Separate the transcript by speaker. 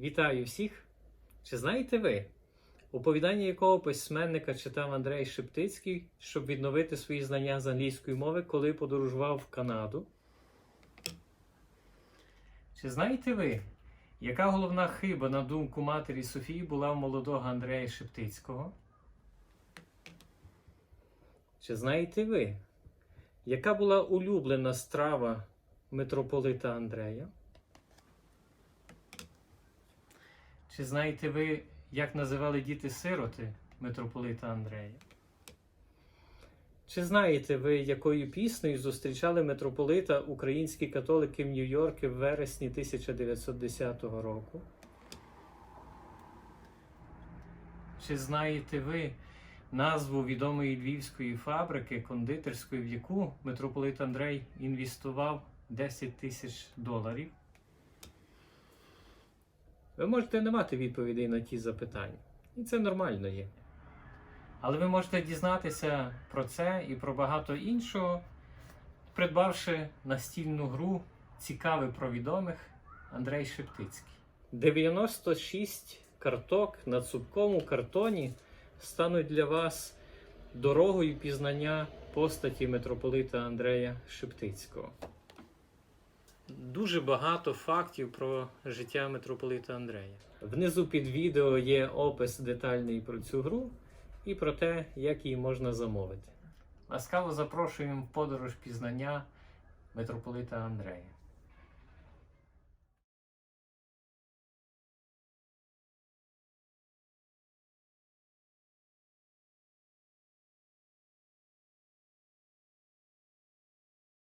Speaker 1: Вітаю всіх! Чи знаєте ви, оповідання якого письменника читав Андрей Шептицький, щоб відновити свої знання з англійської мови, коли подорожував в Канаду? Чи знаєте ви, яка головна хиба, на думку матері Софії, була в молодого Андрея Шептицького? Чи знаєте ви, яка була улюблена страва митрополита Андрея? Чи знаєте ви, як називали діти-сироти митрополита Андрея? Чи знаєте ви, якою піснею зустрічали митрополита українські католики в Нью-Йорку в вересні 1910 року? Чи знаєте ви назву відомої львівської фабрики кондитерської, в яку митрополит Андрей інвестував 10 тисяч доларів? Ви можете не мати відповідей на ті запитання. І це нормально є. Але ви можете дізнатися про це і про багато іншого, придбавши настільну гру Цікаве про відомих Андрей Шептицький. 96 карток на цупкому картоні стануть для вас дорогою пізнання постаті митрополита Андрея Шептицького. Дуже багато фактів про життя митрополита Андрея. Внизу під відео є опис детальний про цю гру і про те, як її можна замовити. Ласкаво запрошуємо в подорож пізнання митрополита Андрея.